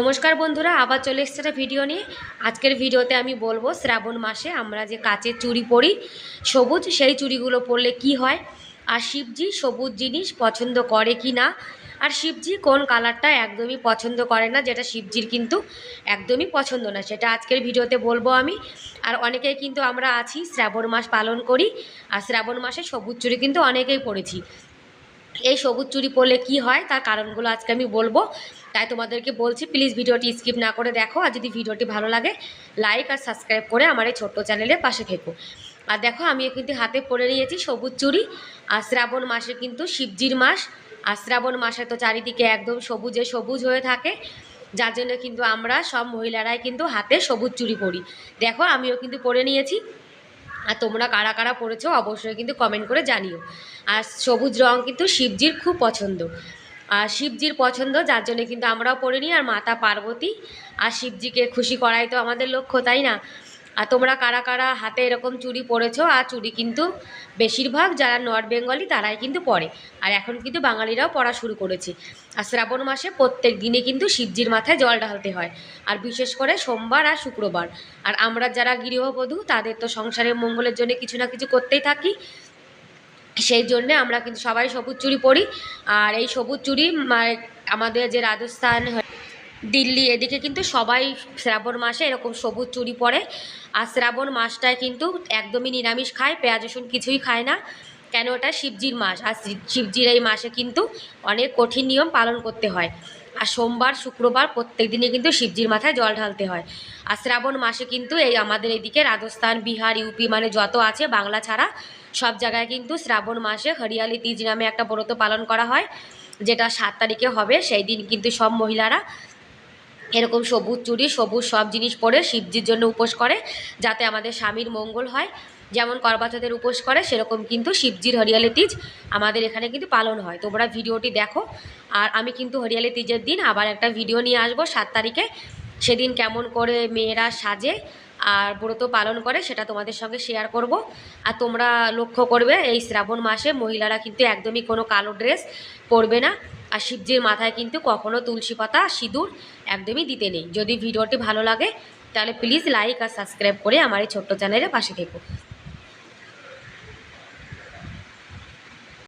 নমস্কার বন্ধুরা, আবার চলে এসছে একটা ভিডিও নিয়ে। আজকের ভিডিওতে আমি বলব, শ্রাবণ মাসে আমরা যে কাচের চুড়ি পরি, সবুজ, সেই চুড়িগুলো পরলে কি হয়? আর শিবজি সবুজ জিনিস পছন্দ করে কি না? আর শিবজি কোন কালারটা একদমই পছন্দ করে না, যেটা শিবজির কিন্তু একদমই পছন্দ না, সেটা আজকের ভিডিওতে বলব আমি। আর অনেকেই কিন্তু আমরা আছি, শ্রাবণ মাস পালন করি, আর শ্রাবণ মাসে সবুজ চুড়ি কিন্তু অনেকেই পড়েছি এই সবুজ চুড়ি পরলে কি হয়? তার কারণগুলো আজকে আমি বলব। তাই তোমাদেরকে বলছি প্লিজ ভিডিওটি স্কিপ না করে দেখো। আর যদি ভিডিওটি ভালো লাগে লাইক আর সাবস্ক্রাইব করে আমার এই ছোট্ট চ্যানেলের পাশে থেকো। আর দেখো, আমি কিন্তু হাতে পরে নিয়েছি সবুজ চুড়ি আর শ্রাবণ মাসে কিন্তু শিবজির মাস। আর শ্রাবণ মাসে তো চারিদিকে একদম সবুজে সবুজ হয়ে থাকে। যার জন্য কিন্তু আমরা সব মহিলারাই কিন্তু হাতে সবুজ চুড়ি পরি। দেখো, আমিও কিন্তু পরে নিয়েছি। আর তোমরা কারা কারা পড়েছো অবশ্যই কিন্তু কমেন্ট করে জানিও। আর সবুজ রং কিন্তু শিবজির খুব পছন্দ। আর শিবজির পছন্দ, যার জন্য কিন্তু আমরাও পড়িনি আর মাতা পার্বতী আর শিবজিকে খুশি করাই তো আমাদের লক্ষ্য, তাই না? আর তোমরা কারা কারা হাতে এরকম চুড়ি পরেছো, আর চুড়ি কিন্তু বেশিরভাগ যারা নর্থ বেঙ্গলি তারাই কিন্তু পরে। আর এখন কিন্তু বাঙালিরাও পড়া শুরু করেছে। আর শ্রাবণ মাসে প্রত্যেক দিনে কিন্তু শিবজির মাথায় জল ঢালতে হয়। আর বিশেষ করে সোমবার আর শুক্রবার। আর আমরা যারা গৃহবধূ, তাদের তো সংসারের মঙ্গলের জন্য কিছু না কিছু করতেই থাকি। সেই জন্যে আমরা কিন্তু সবাই সবুজ চুড়ি পরি। আর এই সবুজ চুড়ি আমাদের যে রাজস্থান দিল্লি, এদিকে কিন্তু সবাই শ্রাবণ মাসে এরকম সবুজ চুরি পরে। আর শ্রাবণ মাসটায় কিন্তু একদমই নিরামিষ খায়, পেঁয়াজ, রসুন কিছুই খায় না। কেন ওটা? শিবজির মাস। আর শিবজির এই মাসে কিন্তু অনেক কঠিন নিয়ম পালন করতে হয়। আর সোমবার, শুক্রবার প্রত্যেক দিনে কিন্তু শিবজির মাথায় জল ঢালতে হয়। আর শ্রাবণ মাসে কিন্তু এই আমাদের এদিকে রাজস্থান, বিহার, ইউপি মানে যত আছে, বাংলা ছাড়া সব জায়গায় কিন্তু শ্রাবণ মাসে হরিয়ালি, তিজ নামে একটা ব্রত পালন করা হয়। যেটা সাত তারিখে হবে, সেই দিন কিন্তু সব মহিলারা এরকম সবুজ চুড়ি, সবুজ সব জিনিস পরে শিবজির জন্য উপোস করে, যাতে আমাদের স্বামীর মঙ্গল হয়। যেমন করবাচতের উপোস করে, সেরকম কিন্তু শিবজির হরিয়ালি তিজ আমাদের এখানে কিন্তু পালন হয়। তোমরা ভিডিওটি দেখো। আর আমি কিন্তু হরিয়ালি তিজের দিন আবার একটা ভিডিও নিয়ে আসব সাত তারিখে। সেদিন কেমন করে মেয়েরা সাজে আর ব্রত পালন করে, সেটা তোমাদের সঙ্গে শেয়ার করব। আর তোমরা লক্ষ্য করবে, এই শ্রাবণ মাসে মহিলারা কিন্তু একদমই কোনো কালো ড্রেস পরবে না। আর শিবজির মাথায় কিন্তু কখনো তুলসী পাতা, সিঁদুর একদমই দিতে নেই। যদি ভিডিওটি ভালো লাগে, তাহলে প্লিজ লাইক আর সাবস্ক্রাইব করে আমার এই ছোট্ট চ্যানেলের পাশে থেকো।